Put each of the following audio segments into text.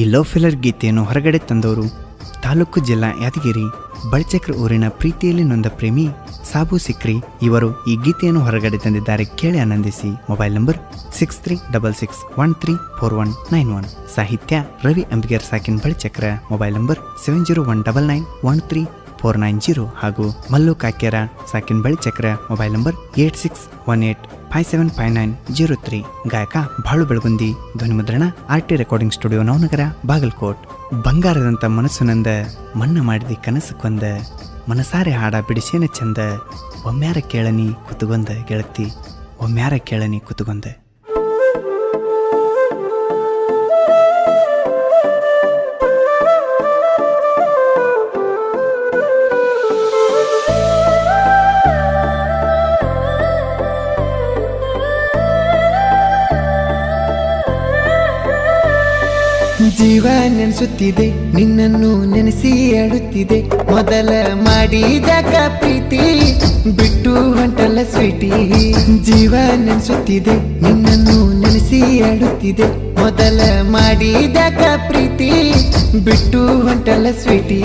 ಈ love filler ಗೀತೆಯನ್ನು ಹೊರಗಡೆ ತಂದವರು ತಾಲೂಕು ಜಿಲ್ಲಾ ಯಾದಗಿರಿ, ಬಳಚಕ್ರ ಊರಿನ ಪ್ರೀತಿಯಲ್ಲಿ ನೊಂದ ಪ್ರೇಮಿ ಸಾಬು ಸಿಕ್ರಿ. ಇವರು ಈ ಗೀತೆಯನ್ನು ಹೊರಗಡೆ ತಂದಿದ್ದಾರೆ. ಕೇಳಿ ಆನಂದಿಸಿ. Mobile number six three double six one three four one nine one ಸಾಹಿತ್ಯ Ravi Ambigar ಸಾಕಿನ್ Balichakra. Mobile number seven zero one double nine one three four nine zero ಹಾಗೂ Mallu Kakyara ಸಾಕಿನ್ Balichakra mobile number eight six one eight five seven five nine zero three. ಗಾಯಕ Balu Belagundi. ಧ್ವನಿಮುದ್ರಣ R T recording studio Navanagar, Bagalkot. ಬಂಗಾರದಂತ ಮನಸ್ಸು ನಂದ ಮನ್ನ ಮಾಡಿದಿ ಕನಸು ಕೊಂದ. ಮನಸಾರೆ ಹಾಡ ಬಿಡಿಸೇನ ಚಂದ. ಒಮ್ಮ್ಯಾರ ಕೇಳನಿ ಕುತುಗೊಂದ ಗೆಳತಿ. ಒಮ್ಮ್ಯಾರ ಕೇಳನಿ ಕುತುಗೊಂದ. ಜೀವ ನೆನೆಸುತ್ತಿದೆ, ನಿನ್ನನ್ನು ನೆನೆಸಿ ಅಳುತ್ತಿದೆ ಮೊದಲ ಮಾಡಿದಾಗ ಪ್ರೀತಿ ಬಿಟ್ಟು ಹೊಂಟಲ್ಲ ಸ್ವೀಟಿ. ಜೀವ ನೆನೆಸುತ್ತಿದೆ, ನಿನ್ನನ್ನು ನೆನೆಸಿ ಅಳುತ್ತಿದೆ ಮೊದಲ ಮಾಡಿದಾಗ ಪ್ರೀತಿ ಬಿಟ್ಟು ಹೊಂಟಲ್ಲ ಸ್ವೀಟಿ.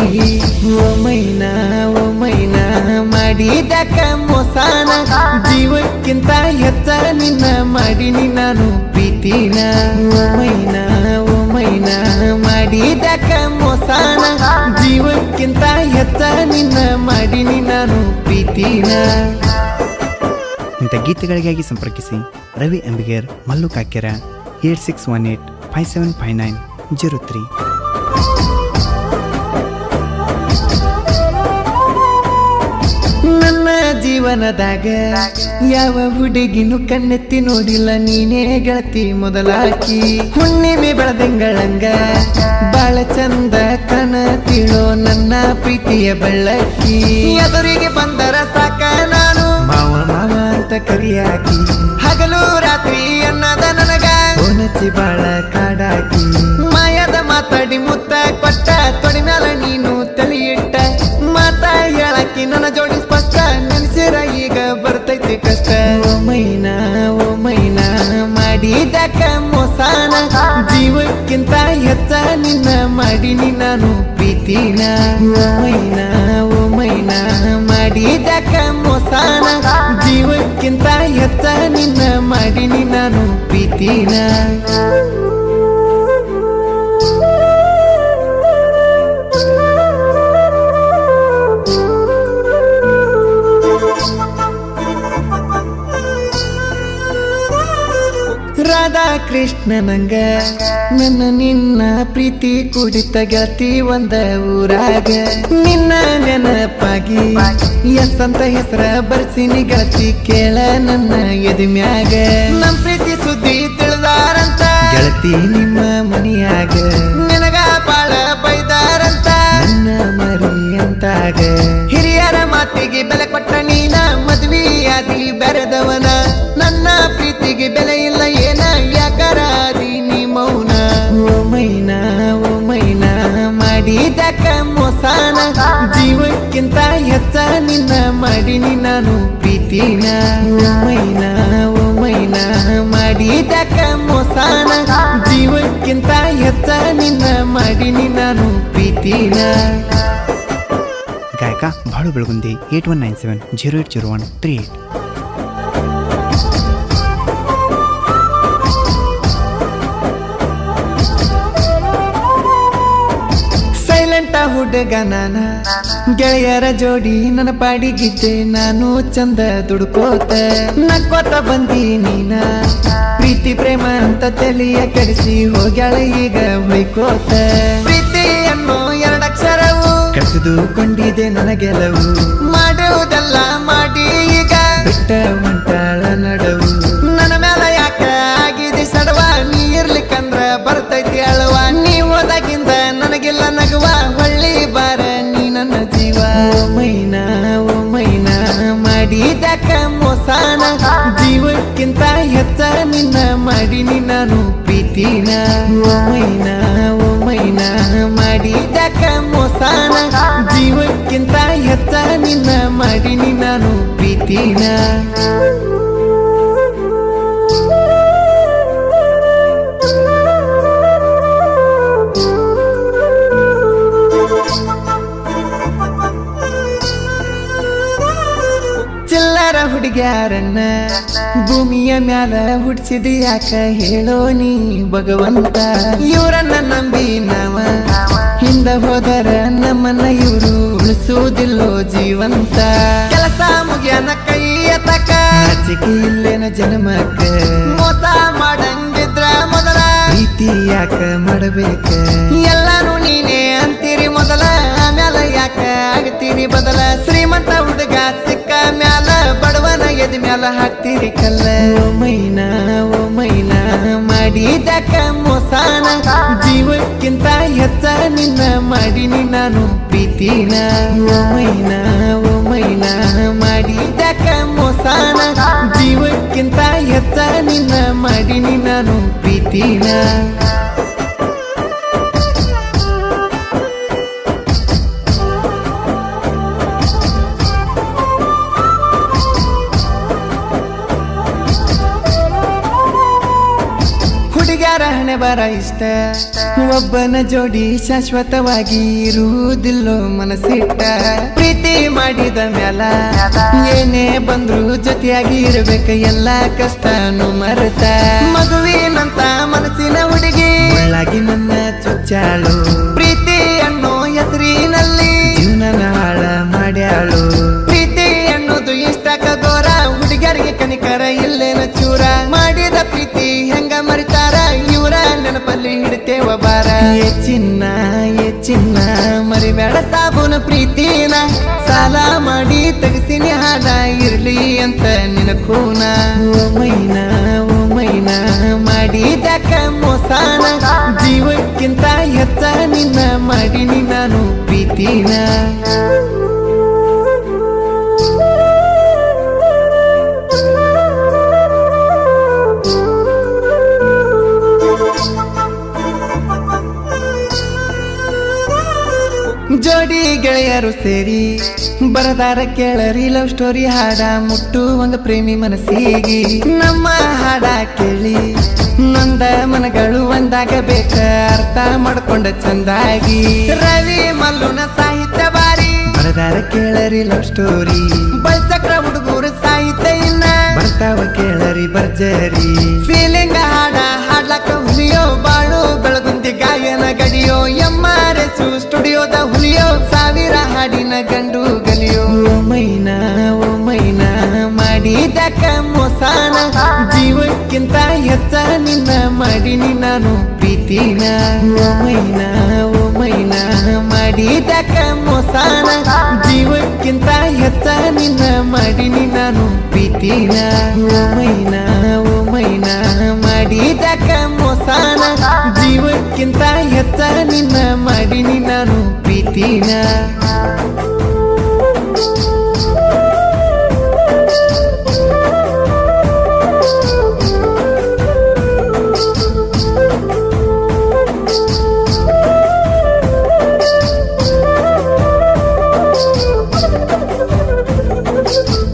ಓ ಮೈನಾ ಓ ಮೈನಾ ಮಾಡಿದಾಗ ಮೋಸಾನ. ಜೀವಕ್ಕಿಂತ ಹೆಚ್ಚ ನಿನ್ನ ಮಾಡಿನಿ ನಾನು ಪ್ರೀತಿನ. ಓ ಮೈನಾ ಮಾಡಿದಕ ಮೋಸಾನ. ಜೀವಕ್ಕಿಂತ ಹೆಚ್ಚ ನಿನ್ನ ಮಾಡಿನಿ ನಾನು ಪ್ರೀತಿನ. ಇಂಥ ಗೀತೆಗಳಿಗಾಗಿ ಸಂಪರ್ಕಿಸಿ Ravi Ambiger Mallu Kakyara eight six one eight five seven five nine zero three. ಜೀವನದಾಗ ಯಾವ ಹುಡುಗಿನೂ ಕಣ್ಣೆತ್ತಿ ನೋಡಿಲ್ಲ, ನೀನೇ ಗೆಳತಿ ಮೊದಲಾಕಿ. ಹುಣ್ಣಿಮೆ ಬೆಳದಿಂಗಳಂಗ ಬಾಳ ಚಂದ ಕಣತಿಳೋ ನನ್ನ ಪ್ರೀತಿಯ ಬೆಳ್ಳಕ್ಕಿ. ಎದುರಿಗೆ ಬಂದರ ಸಾಕ ನಾನು ಮಾವ ಮಾವ ಅಂತ ಕರಿಯಾಕಿ. ಹಗಲು ರಾತ್ರಿ ಅನ್ನದ ನನಗ ಬಾಳ ಕಾಡಾಕಿ. ಮಾಯದ ಮಾತಾಡಿ ಮುತ್ತ ಕೊಟ್ಟ ತೊಡಿ ಮ್ಯಾಲ ನೀನು ಮಾಡಿದಕ ಮೋಸಾನ? ಜೀವಕ್ಕಿಂತ ಹೆಚ್ಚ ನಿನ್ನ ಮಾಡಿನಿ ನಾನು ಪ್ರೀತಿನ. ಮೈನಾ, ಓ ಮೈನಾ ಮಾಡಿದಕ ಮೋಸಾನ? ಜೀವಕ್ಕಿಂತ ಹೆಚ್ಚ ನಿನ್ನ ಮಾಡಿನಿ ನಾನು ಪ್ರೀತಿನ. ರಾಧಾ ಕೃಷ್ಣ ನಂಗ ನನ್ನ ನಿನ್ನ ಪ್ರೀತಿ ಕುಡಿತ ಗತಿ ಒಂದ ಊರಾಗ. ನಿನ್ನ ನೆನಪಾಗಿ ಎಸ್ ಅಂತ ಹೆಸರ ಬರ್ಸಿನಿ ಗತಿ ಕೇಳ ನನ್ನ ಎದಿಮ್ಯಾಗ. ನಮ್ ಪ್ರೀತಿ ಸುದ್ದಿ ತಿಳಿದಾರಂತ. ಗೆಳತಿ ನಿಮ್ಮ ಮನಿಯಾಗ. ನಿನಗ ಬಾಳ ಬೈದಾರಂತ. ನನ್ನ ಮರಿ ಅಂತಾಗ. ಹಿರಿಯರ ಮಾತಿಗೆ ಬೆಲೆ ಕೊಟ್ಟ ನೀನ. ಮದ್ವಿಯಾದಿ ಬೆರೆದವನ, ನನ್ನ ಪ್ರೀತಿಗೆ ಬೆಲೆ ಇಲ್ಲ, ಏನ ಯಾಕರಾದಿ ನೀ ಮೌನ? ಓ ಮೈನಾ ಓ ಮೈನಾ ಮಾಡಿದಕ ಮೋಸಾನ? ಜೀವಕ್ಕಿಂತ ಹೆಚ್ಚ ನಿನ್ನ ಮಾಡಿನಿ ನಾನು ಪ್ರೀತಿನ. ಓ ಮೈನಾ ಓ ಮೈನಾ ಮಾಡಿದಕ ಮೋಸಾನ? ಜೀವಕ್ಕಿಂತ ಹೆಚ್ಚ ನಿನ್ನ ಮಾಡಿನಿ ನಾನು ಪ್ರೀತಿನ. ಗಾಯಕ Balu Belagundi eight one nine seven zero eight zero one three eight. Silent ಹುಡುಗ ನಾನ, ಗೆಳೆಯರ ಜೋಡಿ ನನ್ನ ಪಾಡಿಗಿದ್ದೆ. ನಾನು ಚಂದ ದುಡ್ಕೋತ, ನಕ್ಕೋತ ಬಂದಿ ನೀನ. ಪ್ರೀತಿ, ಪ್ರೇಮ ಅಂತ ತಲೆಯ ಕೆಡಿಸಿ ಹೋಗ್ಯಾಳ ಈಗ ಹೊಯ್ಕೋತ ಪ್ರೀತಿ ಅನ್ನೋ ಎರಡಕ್ಷರವು ಕಸಿದುಕೊಂಡಿದೆ ನನಗೆಲವು. ಮಾಡುವುದಲ್ಲ ಮಾಡಿ ಈಗ. ಬಿಟ್ಟ ಮಂಟಾಳ ನಡವು. ನನ್ನ ಮೇಲ ಯಾಕ ಆಗಿದೆ ಸಡವ? ನೀ ಇರ್ಲಿಕ್ಕಂದ್ರ ಬರ್ತೈತಿ ಅಳವ. ನೀ ಹೋದಾಗಿಂದ ನನಗೆಲ್ಲ ನಗುವ. ಹೊಳ್ಳಿ ಬಾರ ನೀ ನನ್ನ ಜೀವ. ಮೈನಾ ಓ ಮೈನಾ ಮಾಡಿದಕ ಮೋಸಾನ? ಜೀವಕ್ಕಿಂತ ಹೆಚ್ಚ ನಿನ್ನ ಮಾಡಿ ನಾನು ಪ್ರೀತಿನ. ಓ ಮೈನಾ ಓ ಮೈನಾ ಮಾಡಿದಕ ಸ್ಥಾನ ಜೀವಕ್ಕಿಂತ ಎತ್ತ ನಿನ್ನ ಮಾಡಿನಿ ನಾನು ಪ್ರೀತಿನ. ಚಿಲ್ಲರ ಹುಡುಗ್ಯಾರನ್ನ ಭೂಮಿಯ ಮ್ಯಾಲ ಹುಡ್ಸಿದ ಯಾಕ ಹೇಳೋ ನೀ ಭಗವಂತ? ಇವರನ್ನ ನಂಬಿ ನಾವ ಹಿಂದ ಹೋದರ ನಮ್ಮನ್ನ ಇವರು ಉಳಿಸುವುದಿಲ್ಲೋ ಜೀವಂತ. ಕೆಲಸ ಮುಗಿಯನ ಕೈಯ ತಕ. ನಾಚಿಕೆ ಇಲ್ಲೇನ ಜನ್ಮಕ್ಕ. ಮೋಸ ಮಾಡಂಗಿದ್ರ ಮೊದಲ. ಪ್ರೀತಿ ಯಾಕ ಮಾಡಬೇಕ? ಎಲ್ಲಾನು ನೀನೇ ಅಂತೀರಿ ಮೊದಲ. ಆಮ್ಯಾಲ ಯಾಕ ಆಗ್ತೀರಿ ಬದಲ? ಶ್ರೀಮಂತ ಹುಡುಗ ಸಿಕ್ಕ ಮ್ಯಾಲ ಬಡವನ ಎದ ಮ್ಯಾಲ ಹಾಕ್ತೀರಿ ಕಲ್ಲ? ಓ ಮೈನಾ ಓ ಮೈನಾ, ಮಾಡಿದಕ ಮೋಸಾನ. ಜೀವಕ್ಕಿಂತ ಹೆಚ್ಚ ನಿನ್ನ ಮಾಡಿನಿ ನಾನು ಪ್ರೀತಿನ. ಓ ಮೈನಾ ಓ ಮೈನಾ, ಮಾಡಿದಕ ಮೋಸಾನ. ಜೀವಕ್ಕಿಂತ ಹೆಚ್ಚ ನಿನ್ನ ಮಾಡಿನಿ ನಾನು ಪ್ರೀತಿನ. ಹಣೆ ಬರ ಇಷ್ಟ. ಒಬ್ಬನ ಜೋಡಿ ಶಾಶ್ವತವಾಗಿ ಇರುವುದಿಲ್ಲೋ ಮನಸ್ಸಿಟ್ಟ. ಪ್ರೀತಿ ಮಾಡಿದ ಮ್ಯಾಲ ಏನೇ ಬಂದ್ರು ಜೊತೆಯಾಗಿ ಇರಬೇಕು, ಎಲ್ಲ ಕಷ್ಟನು ಮರೆತ. ಮಗುವಿನಂತ ಮನಸ್ಸಿನ ಹುಡುಗಿ ಒಳಗಿ ನನ್ನ ಚುಚ್ಚಾಳು. ಬಾರ. ಏ ಚಿನ್ನ ಏ ಚಿನ್ನ, ಮರಿಬೇಡ ಸಾಬೂನ ಪ್ರೀತಿನ. ಸಾಲ ಮಾಡಿ ತೆಗಿಸಿನಿ ಹಾಡ ಇರ್ಲಿ ಅಂತ ನಿನ ಖೂನ ಓ ಮೈನಾ ಓ ಮೈನಾ ಮಾಡಿದಕ ಮೋಸಾನ. ಜೀವಕ್ಕಿಂತ ಹೆಚ್ಚ ನಿನ್ನ ಮಾಡಿನಿ ನಾನು ಪ್ರೀತಿನ. ಜೋಡಿ ಗೆಳೆಯರು ಸೇರಿ ಬರದಾರ ಕೇಳರಿ ಲವ್ ಸ್ಟೋರಿ ಹಾಡ ಮುಟ್ಟುವಂಗ ಪ್ರೇಮಿ ಮನಸ್ಸಿಗೆ. ನಮ್ಮ ಹಾಡ ಕೇಳಿ ನೊಂದ ಮನಗಳು ಒಂದಾಗಬೇಕ ಅರ್ಥ ಮಾಡ್ಕೊಂಡ ಚಂದಾಗಿ. ರವಿ ಮಲ್ಲುನ ಸಾಹಿತ್ಯ ಬಾರಿ ಬರದಾರ ಕೇಳರಿ ಲವ್ ಸ್ಟೋರಿ. ಬಲ್ಚಕ್ರ ಹುಡುಗರು ಸಾಹಿತ್ಯ ಇನ್ನ ಬರ್ತಾವ ಕೇಳರಿ ಬರ್ಜರಿ ಗಂಡು ಗಲಿಯೋ. ಮೈನ ಓ ಮೈನಾ ಮಾಡಿದಕ ಮೋಸಾನ. ಜೀವಕ್ಕಿಂತ ಹೆಚ್ಚ ನಿನ್ನ ಮಾಡಿನಿ ನಾನು ಪ್ರೀತಿನ. ಓ ಮೈನಾ ಓ ಮೈನಾ ಮಾಡಿದಕ ಮೋಸಾನ. ಜೀವಕ್ಕಿಂತ ಹೆಚ್ಚ ನಿನ್ನ ಮಾಡಿನಿ ನಾನು ಪ್ರೀತಿನ. ಓ ಮೈನಾ ಓ ಮೈನಾ ಮಾಡಿದಕ ಮೋಸಾನ. ಜೀವಕ್ಕಿಂತ ಹೆಚ್ಚ ನಿನ್ನ ಮಾಡಿನಿ ನಾನು ಪ್ರೀತಿನ